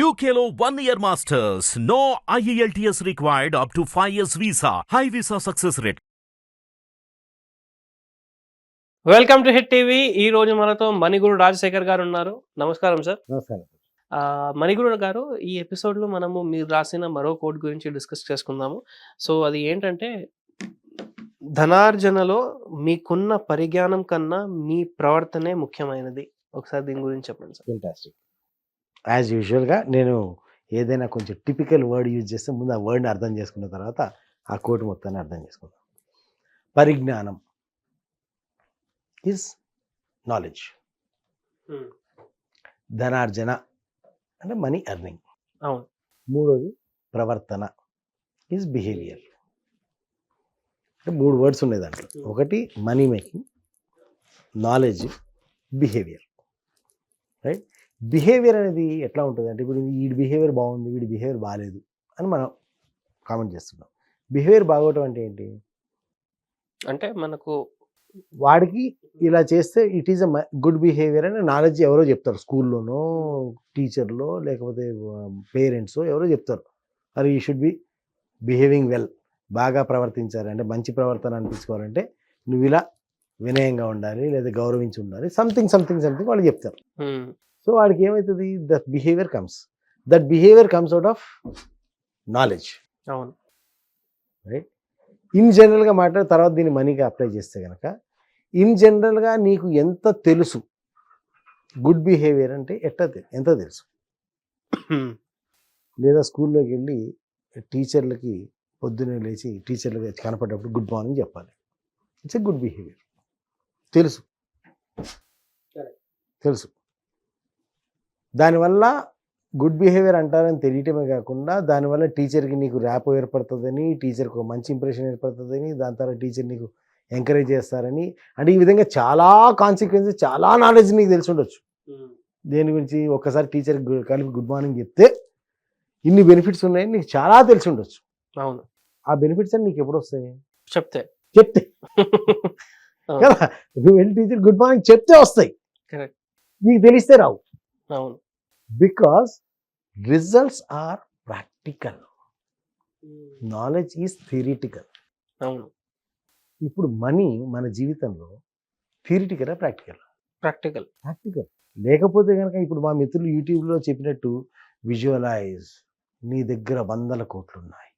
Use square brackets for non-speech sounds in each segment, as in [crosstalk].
One year masters. No E IELTS required up to 5 years visa. High visa success rate. Welcome to Hit TV ఈ రోజు మనతో మణిగురు రాజశేఖర్ గారు ఉన్నారు. నమస్కారం sir నమస్కారం. ఆ, మణిగురు గారు ఈ ఎపిసోడ్లో మనము మీరు రాసిన మరో కోడ్ గురించి డిస్కస్ చేసుకుందాము. సో అది ఏంటంటే ధనార్జనలో మీకున్న పరిజ్ఞానం కన్నా మీ ప్రవర్తనే ముఖ్యమైనది. ఒకసారి దీని గురించి చెప్పండి సార్ యాజ్ యూజువల్గా నేను ఏదైనా కొంచెం టిపికల్ వర్డ్ యూజ్ చేస్తే ముందు ఆ వర్డ్ని అర్థం చేసుకున్న తర్వాత ఆ కోట్ మొత్తాన్ని అర్థం చేసుకుందాం. పరిజ్ఞానం. Is knowledge. ధనార్జన అంటే మనీ ఎర్నింగ్. అవును. మూడోది ప్రవర్తన. Is behaviour. అంటే మూడు వర్డ్స్ ఉన్నాయి దాంట్లో. ఒకటి money making knowledge behaviour. Right? Behaviour అనేది ఎట్లా ఉంటుంది? అంటే ఇప్పుడు వీడి బిహేవియర్ బాగుంది వీడి బిహేవియర్ బాగాలేదు అని మనం కామెంట్ చేస్తున్నాం. బిహేవియర్ బాగోవటం అంటే ఏంటి? అంటే మనకు వాడికి ఇలా చేస్తే it is a good behaviour అని నాలెడ్జ్ ఎవరో చెప్తారు. స్కూల్లోనో టీచర్లో లేకపోతే పేరెంట్స్ ఎవరో చెప్తారు. అది ఈ షుడ్ బి బిహేవింగ్ వెల్ బాగా ప్రవర్తించాలి. అంటే మంచి ప్రవర్తన అనిపించుకోవాలంటే నువ్వు ఇలా వినయంగా ఉండాలి లేదా గౌరవించి ఉండాలి. సంథింగ్ సంథింగ్ సంథింగ్ వాళ్ళు చెప్తారు. సో వాడికి ఏమవుతుంది that behaviour comes that behaviour comes out of knowledge అవును. రైట్ ఇన్ జనరల్గా మాట్లాడిన తర్వాత దీన్ని మనీగా అప్లై చేస్తే కనుక ఇన్ జనరల్గా నీకు ఎంత తెలుసు? గుడ్ బిహేవియర్ అంటే ఎట్లా ఎంత తెలుసు? [clears throat] లేదా స్కూల్లోకి వెళ్ళి టీచర్లకి పొద్దున్నే లేచి టీచర్లకి కనపడేటప్పుడు గుడ్ మార్నింగ్ చెప్పాలి. ఇట్స్ ఎ గుడ్ బిహేవియర్ తెలుసు. తెలుసు. దానివల్ల గుడ్ బిహేవియర్ అంటారని తెలియటమే కాకుండా దానివల్ల టీచర్కి నీకు ర్యాప్ ఏర్పడుతుందని టీచర్కి ఒక మంచి ఇంప్రెషన్ ఏర్పడుతుందని దాని తర్వాత టీచర్ నీకు ఎంకరేజ్ చేస్తారని. అంటే ఈ విధంగా చాలా కాన్సిక్వెన్సెస్ చాలా నాలెడ్జ్ నీకు తెలిసి ఉండొచ్చు. దేని గురించి ఒక్కసారి టీచర్ కలిపి గుడ్ మార్నింగ్ చెప్తే ఇన్ని బెనిఫిట్స్ ఉన్నాయని నీకు చాలా తెలిసి ఉండొచ్చు. అవును. ఆ బెనిఫిట్స్ అని నీకు ఎప్పుడు వస్తాయి? చెప్తే. చెప్తే. [laughs] కదా? నువ్వు వెళ్ళి టీచర్ గుడ్ మార్నింగ్ చెప్తే వస్తాయి. నీకు తెలిస్తే రావు. అవును. Because results are practical knowledge is theoretical అవును. ఇప్పుడు మనీ మన జీవితంలో థియరిటికలా ప్రాక్టికల్ ప్రాక్టికల్ ప్రాక్టికల్ లేకపోతే కనుక ఇప్పుడు మా మిత్రులు యూట్యూబ్లో చెప్పినట్టు విజువలైజ్ నీ దగ్గర వందల కోట్లు ఉన్నాయి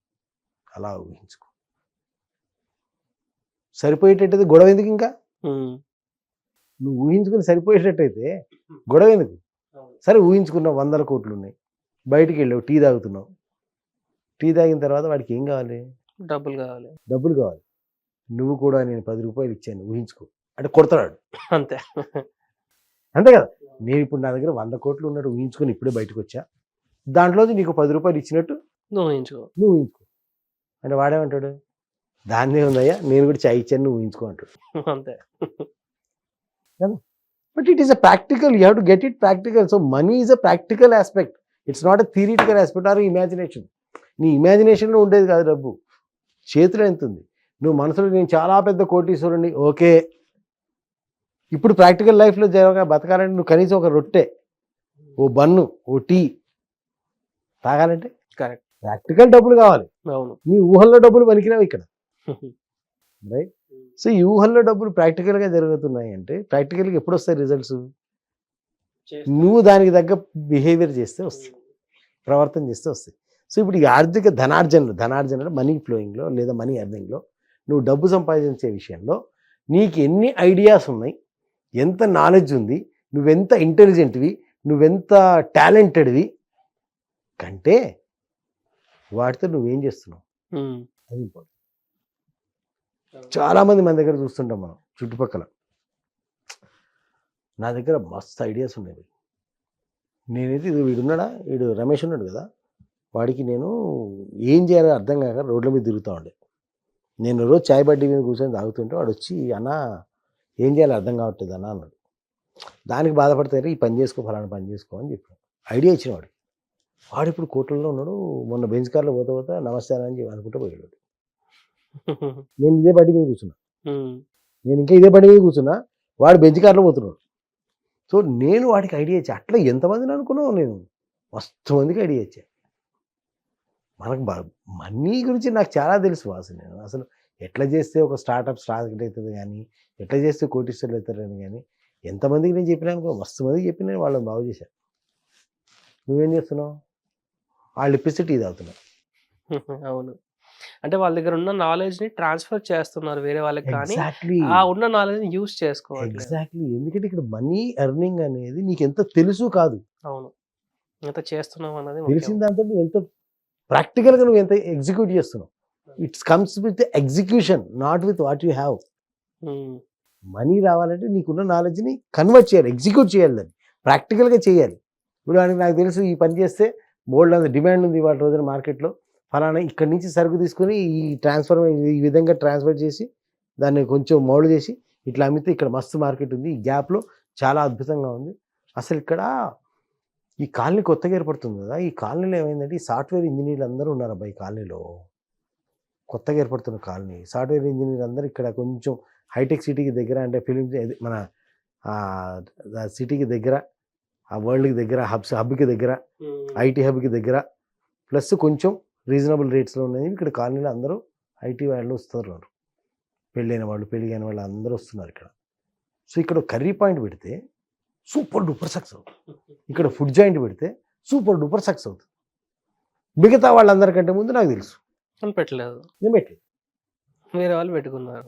అలా ఊహించుకో. సరిపోయేటట్టయితే గొడవ ఎందుకు ఇంకా? నువ్వు ఊహించుకుని సరిపోయేటట్టయితే గొడవ ఎందుకు? సరే ఊహించుకున్నావు వందల కోట్లు ఉన్నాయి బయటికి వెళ్ళావు టీ తాగుతున్నావు. టీ తాగిన తర్వాత వాడికి ఏం కావాలి? డబ్బులు కావాలి. డబ్బులు కావాలి. నువ్వు కూడా నేను పది రూపాయలు ఇచ్చాను ఊహించుకో. అంటే కొడతాడు అంతే. అంతే కదా? నేను ఇప్పుడు నా దగ్గర వంద కోట్లు ఉన్నట్టు ఊహించుకొని ఇప్పుడే బయటకు వచ్చా? దాంట్లో నీకు పది రూపాయలు ఇచ్చినట్టు నువ్వు ఊహించుకో. నువ్వు ఊహించుకో. అంటే వాడేమంటాడు? దాన్నే ఉందయ్యా నేను కూడా చాయ్ ఇచ్చాను నువ్వు ఊహించుకో అంటాడు. అంతే. But it is a practical you have to get it practical so money is a practical aspect it's not a theoretical aspect or imagination నీ ఇమాజినేషన్లో ఉండేది కాదు డబ్బు. చేతిలో ఎంత ఉంది? నువ్వు మనసులో నేను చాలా పెద్ద కోటీశ్వరుని ఓకే. ఇప్పుడు ప్రాక్టికల్ లైఫ్లో జరగ బతకాలంటే నువ్వు కనీసం ఒక రొట్టె ఓ బన్ను ఓ టీ తాగాలంటే? కరెక్ట్ ప్రాక్టికల్ డబ్బులు కావాలి. అవును. నీ ఊహల్లో డబ్బులు పనికిరావు ఇక్కడ. [laughs] రైట్ సో ఈ ఊహల్లో డబ్బులు ప్రాక్టికల్గా జరుగుతున్నాయి అంటే ప్రాక్టికల్గా ఎప్పుడు వస్తాయి రిజల్ట్స్ నువ్వు దానికి తగ్గ బిహేవియర్ చేస్తే వస్తాయి. ప్రవర్తన చేస్తే వస్తాయి. సో ఇప్పుడు ఈ ఆర్థిక ధనార్జనలు ధనార్జన మనీ ఫ్లోయింగ్లో లేదా మనీ ఎర్నింగ్లో నువ్వు డబ్బు సంపాదించే విషయంలో నీకు ఎన్ని ఐడియాస్ ఉన్నాయి? ఎంత నాలెడ్జ్ ఉంది? నువ్వెంత ఇంటెలిజెంట్వి? నువ్వెంత టాలెంటెడ్వి? కంటే వాటితో నువ్వేం చేస్తున్నావు? అది ఇంపార్టెంట్. చాలామంది మన దగ్గర చూస్తుంటాం మనం చుట్టుపక్కల. నా దగ్గర మస్తు ఐడియాస్ ఉన్నాయి నేనైతే ఇది వీడున్నాడా వీడు రమేష్ ఉన్నాడు కదా? వాడికి నేను ఏం చేయాలో అర్థం కాక రోడ్ల మీద తిరుగుతూ ఉండే. నేను రోజు చాయ్ బడ్డీ మీద కూర్చొని తాగుతుంటే వాడు వచ్చి అన్న ఏం చేయాలో అర్థం కావట్లేదు అన్న అన్నాడు. దానికి బాధపడతారు ఈ పని చేసుకో ఫలానా పని చేసుకో అని చెప్పాను. ఐడియా ఇచ్చిన వాడు వాడు ఇప్పుడు కోట్లలో ఉన్నాడు. మొన్న బెంచ్ కార్లో పోతా పోతా నమస్తే అని చెప్పి అనుకుంటూ పోయాడు నేను ఇదే బండి మీద కూర్చున్నా. నేను ఇంకా ఇదే బండి మీద కూర్చున్నా వాడు బెంచ్ కార్లో పోతున్నాడు. సో నేను వాడికి ఐడియా ఇచ్చి. అట్లా ఎంతమందిని అనుకున్నావు నేను? మస్తు మందికి ఐడియా ఇచ్చాయి మనకు మనీ గురించి నాకు చాలా తెలుసు అసలు నేను. అసలు ఎట్లా చేస్తే ఒక స్టార్ట్అప్ స్టార్ట్ అవుతుంది కానీ ఎట్లా చేస్తే కోటీశ్వరులు అవుతారని కానీ ఎంతమందికి నేను చెప్పినా అనుకో మస్తు మందికి చెప్పిన నేను వాళ్ళని బాగు చేశాను నువ్వేం చేస్తున్నావు? వాళ్ళు ఇప్పిస్తే టీ తాగుతున్నావు [laughs] అవును. అంటే వాళ్ళ దగ్గర ఉన్న నాలెడ్జ్ని ట్రాన్స్ఫర్ చేస్తున్నారు వేరే వాళ్ళకి కానీ ఆ ఉన్న నాలెడ్జ్ని యూస్ చేసుకోవట్లేదు. ఎగ్జాక్ట్లీ ఎందుకంటే ఇక్కడ మనీ ఎర్నింగ్ అనేది నీకు ఎంత తెలుసు కాదు. అవును. ఎంత చేస్తున్నాం అన్నది తెలిసిన. దాంతో నువ్వు ఎంత ప్రాక్టికల్గా నువ్వు ఎంత ఎగ్జిక్యూట్ చేస్తున్నావు. It's comes with execution not with what you have money రావాలంటే నీకున్న నాలెడ్జ్ని కన్వర్ట్ చేయాలి ఎగ్జిక్యూట్ చేయాలి దాన్ని. ప్రాక్టికల్గా చేయాలి. ఇప్పుడు నాకు తెలుసు ఈ పని చేస్తే బోల్డ్ అంత డిమాండ్ ఉంది వాటి రోజున మార్కెట్లో ఫలానా ఇక్కడి నుంచి సరుకు తీసుకొని ఈ ట్రాన్స్ఫర్ ఈ విధంగా ట్రాన్స్ఫర్ చేసి దాన్ని కొంచెం మౌల్డ్ చేసి ఇట్లా అమ్మితే ఇక్కడ మస్తు మార్కెట్ ఉంది. ఈ గ్యాప్లో చాలా అద్భుతంగా ఉంది. అసలు ఇక్కడ ఈ కాలనీ కొత్తగా ఏర్పడుతుంది కదా. ఈ కాలనీలో ఏమైందంటే ఈ సాఫ్ట్వేర్ ఇంజనీర్లు అందరూ ఉన్నారు అబ్బాయి ఈ కాలనీలో. కొత్తగా ఏర్పడుతున్న కాలనీ. సాఫ్ట్వేర్ ఇంజనీర్ అందరూ ఇక్కడ కొంచెం హైటెక్ సిటీకి దగ్గర అంటే ఫిలిం మన సిటీకి దగ్గర ఆ వరల్డ్కి దగ్గర హబ్స్ హబ్కి దగ్గర ఐటీ హబ్కి దగ్గర ప్లస్ కొంచెం రీజనబుల్ రేట్స్లో ఉన్నాయి ఇక్కడ కాలనీలో అందరూ ఐటీ వాళ్ళు వస్తున్నారు పెళ్ళైన వాళ్ళు పెళ్ళి కాని వాళ్ళు అందరూ వస్తున్నారు ఇక్కడ. సో ఇక్కడ కర్రీ పాయింట్ పెడితే సూపర్ డూపర్ సక్సెస్ అవుతుంది. ఇక్కడ ఫుడ్ జాయింట్ పెడితే సూపర్ డూపర్ సక్సెస్ అవుతుంది. మిగతా వాళ్ళందరికంటే ముందు నాకు తెలుసు. పెట్టలేదు. నేను పెట్టలేదు. వేరే వాళ్ళు పెట్టుకున్నారు.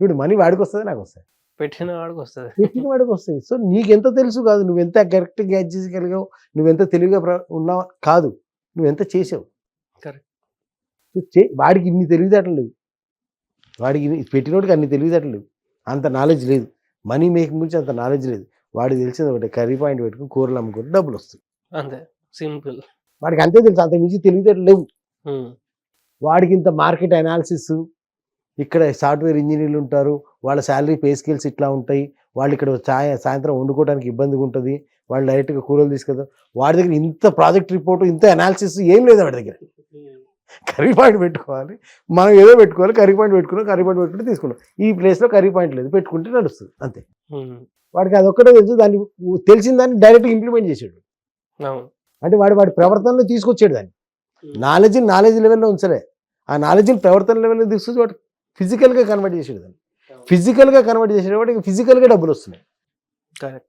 ఇప్పుడు మనీ వాడికి వస్తుంది నాకు వస్తుంది. పెట్టిన వాడికి వస్తుంది. పెట్టిన వాడికి వస్తాయి సో నీకెంత తెలుసు కాదు. నువ్వెంత కరెక్ట్గా గ్యాచ్ చేయగలిగావు నువ్వెంత తెలివిగా ఉన్నావు? కాదు. నువ్వెంత చేసావు? Correct. సో చే వాడికి ఇన్ని తెలివితేటలు లేవు. వాడికి పెట్టినోడికి అన్ని తెలివితేటలు లేవు. అంత నాలెడ్జ్ లేదు. మనీ మేకింగ్ గురించి అంత నాలెడ్జ్ లేదు. వాడికి తెలిసింది ఒకటి కర్రీ పాయింట్ పెట్టుకుని కూరలు అమ్ముకుంటే డబ్బులు వస్తాయి. అంతే. సింపుల్. వాడికి అంతే తెలుసు అంత మించి తెలివితేటలు లేవు. వాడికి ఇంత మార్కెట్ అనాలిసిస్ ఇక్కడ సాఫ్ట్వేర్ ఇంజనీర్లు ఉంటారు. వాళ్ళ శాలరీ పే స్కిల్స్ ఇట్లా ఉంటాయి. వాళ్ళు ఇక్కడ సాయ సాయంత్రం వండుకోవడానికి ఇబ్బందిగా ఉంటుంది వాళ్ళు డైరెక్ట్గా కూరలు తీసుకెళ్తారు వాడి దగ్గర ఇంత ప్రాజెక్ట్ రిపోర్ట్ ఇంత అనాలిసిస్ ఏం లేదు వాడి దగ్గర. కర్రీ పాయింట్ పెట్టుకోవాలి మనం ఏదో పెట్టుకోవాలి కర్రీ పాయింట్ పెట్టుకున్నాం కర్రీ పాయింట్ పెట్టుకుంటే తీసుకున్నాం. ఈ ప్లేస్లో కర్రీ పాయింట్ లేదు పెట్టుకుంటే నడుస్తుంది అంతే. వాడికి అదొక్కటే తెలుసు దాన్ని తెలిసిన దాన్ని డైరెక్ట్గా ఇంప్లిమెంట్ చేసాడు. అంటే వాడు వాడి ప్రవర్తనలో తీసుకొచ్చాడు దాన్ని. నాలెడ్జ్ నాలెడ్జ్ లెవెల్లో ఉంచలే. ఆ నాలెడ్జ్ని ప్రవర్తన లెవెల్లో తీసుకొచ్చి వాడు ఫిజికల్గా కన్వర్ట్ చేసాడు దాన్ని. ఫిజికల్గా కన్వర్ట్ వాడికి ఫిజికల్గా డబ్బులు వస్తున్నాయి. కరెక్ట్.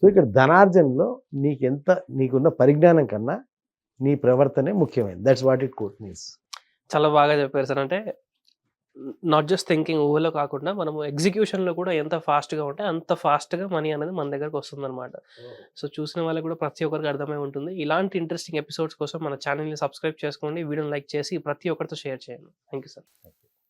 సో ఇక్కడ ధనార్జనలో నీకెంత నీకున్న పరిజ్ఞానం కన్నా నీ ప్రవర్తనే ముఖ్యమైనది. That's what it quote means చాలా బాగా చెప్పారు సార్. అంటే నాట్ జస్ట్ థింకింగ్ ఊహలో కాకుండా మనము ఎగ్జిక్యూషన్లో కూడా ఎంత ఫాస్ట్గా ఉంటే అంత ఫాస్ట్గా మనీ అనేది మన దగ్గరకు వస్తుంది అనమాట సో చూసిన వాళ్ళకి కూడా ప్రతి ఒక్కరికి అర్థమై ఉంటుంది. ఇలాంటి ఇంట్రెస్టింగ్ ఎపిసోడ్స్ కోసం మన ఛానల్ని సబ్స్క్రైబ్ చేసుకోండి. వీడియోని లైక్ చేసి ప్రతి ఒక్కరితో షేర్ చేయండి. Thank you sir